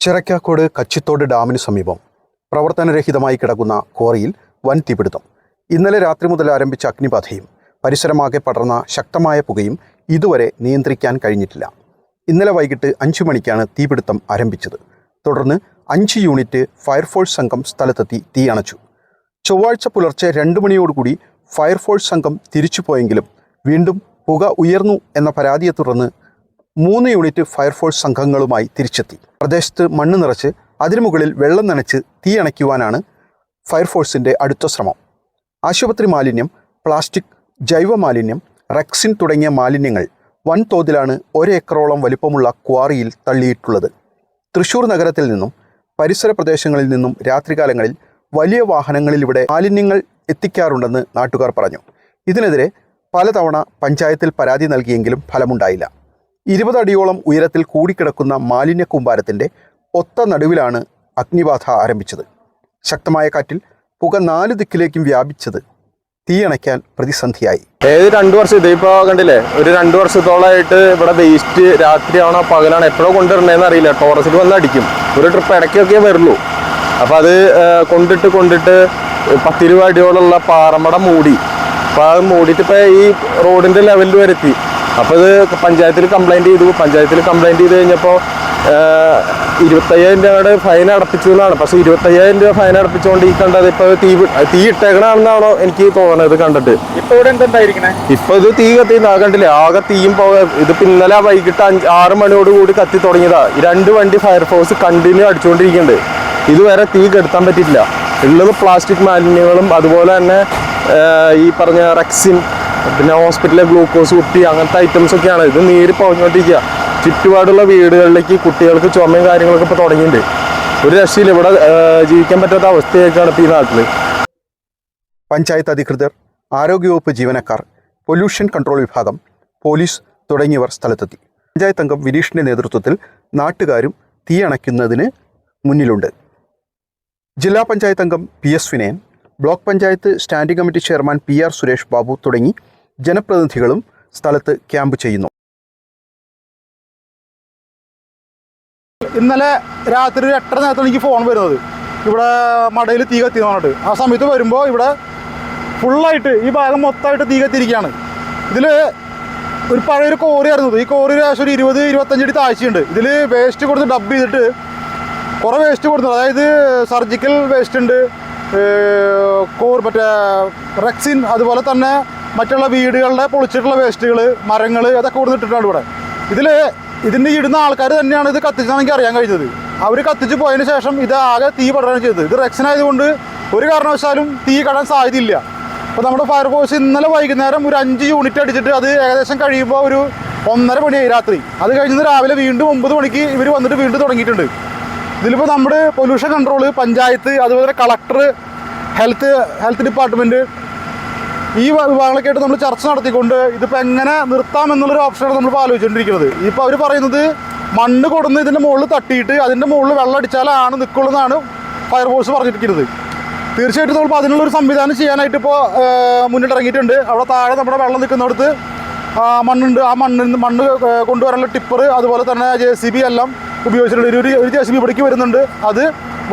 ചിറക്കാക്കോട് കച്ചിത്തോട് ഡാമിന് സമീപം പ്രവർത്തനരഹിതമായി കിടക്കുന്ന ക്വാറിയിൽ വൻ തീപിടുത്തം. ഇന്നലെ രാത്രി മുതൽ ആരംഭിച്ച അഗ്നിബാധയും പരിസരമാകെ പടർന്ന ശക്തമായ പുകയും ഇതുവരെ നിയന്ത്രിക്കാൻ കഴിഞ്ഞിട്ടില്ല. ഇന്നലെ വൈകിട്ട് അഞ്ചു മണിക്കാണ് തീപിടുത്തം ആരംഭിച്ചത്. തുടർന്ന് അഞ്ച് യൂണിറ്റ് ഫയർഫോഴ്സ് സംഘം സ്ഥലത്തെത്തി തീ അണച്ചു. ചൊവ്വാഴ്ച പുലർച്ചെ രണ്ട് മണിയോടുകൂടി ഫയർഫോഴ്സ് സംഘം തിരിച്ചുപോയെങ്കിലും വീണ്ടും പുക ഉയർന്നു എന്ന പരാതിയെ തുടർന്ന് മൂന്ന് യൂണിറ്റ് ഫയർഫോഴ്സ് സംഘങ്ങളുമായി തിരിച്ചെത്തി. പ്രദേശത്ത് മണ്ണ് നിറച്ച് അതിനു മുകളിൽ വെള്ളം നനച്ച് തീ അണയ്ക്കുവാനാണ് ഫയർഫോഴ്സിന്റെ അടുത്ത ശ്രമം. ആശുപത്രി മാലിന്യം പ്ലാസ്റ്റിക് ജൈവ മാലിന്യം റെക്സിൻ തുടങ്ങിയ മാലിന്യങ്ങൾ വൻതോതിലാണ് ഒരേക്കറോളം വലിപ്പമുള്ള ക്വാറിയിൽ തള്ളിയിട്ടുള്ളത്. തൃശൂർ നഗരത്തിൽ നിന്നും പരിസര പ്രദേശങ്ങളിൽ നിന്നും രാത്രികാലങ്ങളിൽ വലിയ വാഹനങ്ങളിൽ ഇവിടെ മാലിന്യങ്ങൾ എത്തിക്കാറുണ്ടെന്ന് നാട്ടുകാർ പറഞ്ഞു. ഇതിനെതിരെ പലതവണ പഞ്ചായത്തിൽ പരാതി നൽകിയെങ്കിലും ഫലമുണ്ടായില്ല. ഇരുപത് അടിയോളം ഉയരത്തിൽ കൂടിക്കിടക്കുന്ന മാലിന്യ കൂമ്പാരത്തിന്റെ ഒത്ത നടുവിലാണ് അഗ്നിബാധ ആരംഭിച്ചത്. ശക്തമായ കാറ്റിൽ പുക നാല് ദിക്കിലേക്കും വ്യാപിച്ചത് തീയണയ്ക്കാൻ പ്രതിസന്ധിയായി. ഏത് രണ്ടു വർഷം ഇതിപ്പോ കണ്ടില്ലേ? ഒരു രണ്ടു വർഷത്തോളമായിട്ട് ഇവിടെ വേസ്റ്റ് രാത്രിയാണോ പകലാണോ എപ്പോഴോ കൊണ്ടുവരണേന്ന് അറിയില്ല. ടോറസിൽ വന്ന് അടിക്കും. ഒരു ട്രിപ്പ് ഇടയ്ക്കൊക്കെ വരുള്ളൂ. അപ്പൊ അത് കൊണ്ടിട്ട് കൊണ്ടിട്ട് പത്തിരുപത് അടിയോളമുള്ള പാറമട മൂടി. അപ്പൊ അത് മൂടിയിട്ട് ഇപ്പൊ ഈ റോഡിന്റെ ലെവലിൽ വരെത്തി അപ്പൊ ഇത് പഞ്ചായത്തിൽ കംപ്ലൈന്റ് ചെയ്തു. പഞ്ചായത്തിൽ കംപ്ലൈന്റ് ചെയ്ത് കഴിഞ്ഞപ്പോൾ ഇരുപത്തയ്യായിരം രൂപയുടെ ഫൈൻ അടപ്പിച്ചു എന്നാണ്. പക്ഷെ ഇരുപത്തയ്യായിരം രൂപ ഫൈൻ അടപ്പിച്ചുകൊണ്ട് ഈ കണ്ടത് ഇപ്പൊ തീ തീ ഇട്ടേക്കണമെന്നാണോ എനിക്ക് തോന്നുന്നത് കണ്ടിട്ട്. ഇപ്പൊ ഇവിടെ എന്തുണ്ടായിരിക്കണേ ഇപ്പൊ ഇത് തീ കത്തി കണ്ടില്ലേ? ആകെ തീയും ഇത് ഇന്നലെ വൈകിട്ട് അഞ്ച് ആറ് മണിയോട് കൂടി കത്തി തുടങ്ങിയതാ. രണ്ട് വണ്ടി ഫയർഫോഴ്സ് കണ്ടിന്യൂ അടിച്ചുകൊണ്ടിരിക്കുന്നുണ്ട് ഇതുവരെ തീ കെടുത്താൻ പറ്റിയിട്ടില്ല. ഉള്ളത് പ്ലാസ്റ്റിക് മാലിന്യങ്ങളും അതുപോലെ തന്നെ ഈ പറഞ്ഞ റെക്സിൻ പിന്നെ ഹോസ്പിറ്റലിലെ ഗ്ലൂക്കോസ് കുപ്പി അങ്ങനത്തെ ഐറ്റംസ് ഒക്കെയാണ്. ഇത് നീര് പറഞ്ഞുകൊണ്ടിരിക്കുക ചുറ്റുപാടുള്ള വീടുകളിലേക്ക് കുട്ടികൾക്ക് ചുമയും കാര്യങ്ങളൊക്കെ ഇപ്പോൾ തുടങ്ങിയിട്ടുണ്ട്. ഒരു രക്ഷയില്ല. ഇവിടെ ജീവിക്കാൻ പറ്റാത്ത അവസ്ഥയൊക്കെയാണ് ഇപ്പോൾ ഈ നാട്ടിൽ പഞ്ചായത്ത് അധികൃതർ ആരോഗ്യവകുപ്പ് ജീവനക്കാർ പൊല്യൂഷൻ കൺട്രോൾ വിഭാഗം പോലീസ് തുടങ്ങിയവർ സ്ഥലത്തെത്തി. പഞ്ചായത്ത് അംഗം വിനീഷിന്റെ നേതൃത്വത്തിൽ നാട്ടുകാരും തീയണയ്ക്കുന്നതിന് മുന്നിലുണ്ട്. ജില്ലാ പഞ്ചായത്ത് അംഗം P S Vinayan block panchayat standing committee chairman P R Suresh Babu തുടങ്ങി ജനപ്രതിനിധികളും സ്ഥലത്ത് ക്യാമ്പ് ചെയ്യുന്നു. ഇന്നലെ രാത്രി ഒരു എട്ടര നേരത്താണ് എനിക്ക് ഫോൺ വരുന്നത്. ഇവിടെ മടയിൽ തീ കത്തി പറഞ്ഞിട്ട്. ആ സമയത്ത് വരുമ്പോൾ ഇവിടെ ഫുള്ളായിട്ട് ഈ ഭാഗം മൊത്തമായിട്ട് തീ കത്തിയിരിക്കുകയാണ്. ഇതിൽ ഒരു പഴയൊരു കോറിയായിരുന്നു ഈ കോറി ഏകദേശം ഒരു ഇരുപത് ഇരുപത്തഞ്ചടി താഴ്ചയുണ്ട്. ഇതിൽ വേസ്റ്റ് കൊടുത്ത് ഡബ് ചെയ്തിട്ട് കുറേ വേസ്റ്റ് കൊടുത്തു അതായത് സർജിക്കൽ വേസ്റ്റ് ഉണ്ട്. കോർ മറ്റേ റെക്സിൻ അതുപോലെ തന്നെ മറ്റുള്ള വീടുകളുടെ പൊളിച്ചിട്ടുള്ള വേസ്റ്റുകൾ മരങ്ങൾ അതൊക്കെ കൊടുത്തിട്ടിട്ടാണ് ഇവിടെ. ഇതിൽ ഇതിന്റെ ഇടുന്ന ആൾക്കാർ തന്നെയാണ് ഇത് കത്തിച്ചതെന്ന് എനിക്ക് അറിയാൻ കഴിഞ്ഞത്. അവർ കത്തിച്ച് പോയതിന് ശേഷം ഇത് ആകെ തീ പടരാണ് ചെയ്തത്. ഇത് റെക്സിൻ ആയതുകൊണ്ട് ഒരു കാരണവശാലും തീ കടാൻ സാധ്യതയില്ല. അപ്പോൾ നമ്മുടെ ഫയർഫോഴ്സ് ഇന്നലെ വൈകുന്നേരം ഒരു അഞ്ച് യൂണിറ്റ് അടിച്ചിട്ട് അത് ഏകദേശം കഴിയുമ്പോൾ ഒരു ഒന്നര മണിയായി രാത്രി. അത് കഴിഞ്ഞ് രാവിലെ വീണ്ടും ഒമ്പത് മണിക്ക് ഇവർ വന്നിട്ട് വീണ്ടും തുടങ്ങിയിട്ടുണ്ട്. ഇതിലിപ്പോൾ നമ്മുടെ പൊല്യൂഷൻ കൺട്രോൾ പഞ്ചായത്ത് അതുപോലെ കളക്ടർ ഹെൽത്ത് ഹെൽത്ത് ഡിപ്പാർട്ട്മെന്റ് ഈ വ- വിഭാഗങ്ങളൊക്കെ ആയിട്ട് നമ്മൾ ചർച്ച നടത്തിക്കൊണ്ട് ഇതിപ്പോൾ എങ്ങനെ നിർത്താം എന്നുള്ളൊരു ഓപ്ഷനാണ് നമ്മളിപ്പോൾ ആലോചിച്ചുകൊണ്ടിരിക്കുന്നത് ഇപ്പോൾ അവർ പറയുന്നത് മണ്ണ് കൊടുന്ന് ഇതിന്റെ മുകളിൽ തട്ടിയിട്ട് അതിന്റെ മുകളിൽ വെള്ളം അടിച്ചാലാണ് നിൽക്കുള്ളൂ എന്നാണ് ഫയർഫോഴ്സ് പറഞ്ഞിരിക്കുന്നത്. തീർച്ചയായിട്ടും നമ്മളിപ്പോൾ അതിനുള്ളൊരു സംവിധാനം ചെയ്യാനായിട്ട് ഇപ്പോൾ മുന്നിട്ടിറങ്ങിയിട്ടുണ്ട്. അവിടെ താഴെ നമ്മുടെ വെള്ളം നിൽക്കുന്നിടത്ത് മണ്ണുണ്ട്. ആ മണ്ണിൽ നിന്ന് മണ്ണ് കൊണ്ടുവരാനുള്ള ടിപ്പർ അതുപോലെ തന്നെ ജെ സി ബി എല്ലാം ഉപയോഗിച്ചിട്ടുണ്ട്. ഒരു ഒരു ജെ സി ബി ഇവിടേക്ക് വരുന്നുണ്ട്. അത്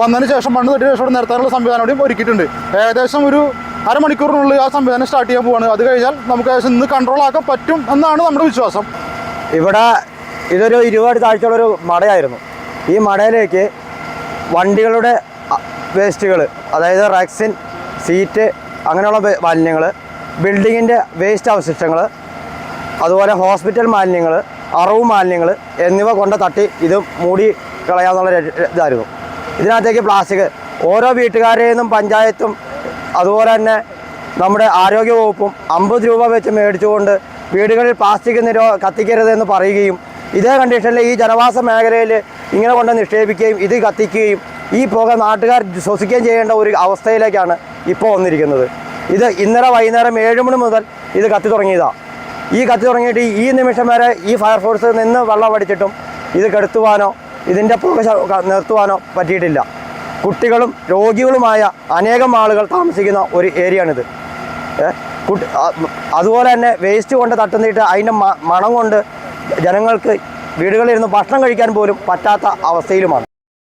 വന്നതിന് ശേഷം മണ്ണ് തട്ടിയ ശേഷം നിരത്താനുള്ള സംവിധാനം കൂടി ഒരുക്കിയിട്ടുണ്ട്. ഏകദേശം ഒരു അരമണിക്കൂറിനുള്ളിൽ ആ സംവിധാനം സ്റ്റാർട്ട് ചെയ്യാൻ പോവാണ്. അത് കഴിഞ്ഞാൽ നമുക്ക് ഏകദേശം ഇന്ന് കൺട്രോൾ ആക്കാൻ പറ്റും എന്നാണ് നമ്മുടെ വിശ്വാസം. ഇവിടെ ഇതൊരു ഇരുപത് താഴ്ചയുള്ളൊരു മടയായിരുന്നു. ഈ മടയിലേക്ക് വണ്ടികളുടെ വേസ്റ്റുകൾ അതായത് റാക്സിൻ സീറ്റ് അങ്ങനെയുള്ള മാലിന്യങ്ങൾ ബിൽഡിങ്ങിന്റെ വേസ്റ്റ് അവശിഷ്ടങ്ങൾ അതുപോലെ ഹോസ്പിറ്റൽ മാലിന്യങ്ങൾ അറവ് മാലിന്യങ്ങൾ എന്നിവ കൊണ്ട് തട്ടി ഇത് മൂടി കളയാമെന്നുള്ള ഒരു ഇതായിരുന്നു. ഇതിനകത്തേക്ക് പ്ലാസ്റ്റിക് ഓരോ വീട്ടുകാരെയും പഞ്ചായത്തും അതുപോലെ തന്നെ നമ്മുടെ ആരോഗ്യ വകുപ്പും അമ്പത് രൂപ വെച്ച് മേടിച്ചുകൊണ്ട് വീടുകളിൽ പ്ലാസ്റ്റിക് നിരോ കത്തിക്കരുത് എന്ന് പറയുകയും ഇതേ കണ്ടീഷനിൽ ഈ ജനവാസ മേഖലയിൽ ഇങ്ങനെ കൊണ്ട് നിക്ഷേപിക്കുകയും ഇത് കത്തിക്കുകയും ഈ പുക നാട്ടുകാർ ശ്വസിക്കുകയും ചെയ്യേണ്ട ഒരു അവസ്ഥയിലേക്കാണ് ഇപ്പോൾ വന്നിരിക്കുന്നത്. ഇത് ഇന്നലെ വൈകുന്നേരം ഏഴ് മണി മുതൽ ഇത് കത്തി തുടങ്ങിയതാണ് ഈ കത്തി തുടങ്ങിയിട്ട് ഈ നിമിഷം വരെ ഈ ഫയർഫോഴ്സ് നിന്ന് വെള്ളം അടിച്ചിട്ടും ഇത് കെടുത്തുവാനോ ഇതിന്റെ പുക നിർത്തുവാനോ പറ്റിയിട്ടില്ല. കുട്ടികളും രോഗികളുമായ അനേകം ആളുകൾ താമസിക്കുന്ന ഒരു ഏരിയയാണിത്. അതുപോലെ തന്നെ വേസ്റ്റ് കൊണ്ട് തട്ടുന്നിട്ട് അതിന്റെ മണം കൊണ്ട് ജനങ്ങൾക്ക് വീടുകളിലിരുന്ന് ഭക്ഷണം കഴിക്കാൻ പോലും പറ്റാത്ത അവസ്ഥയിലുമാണ്.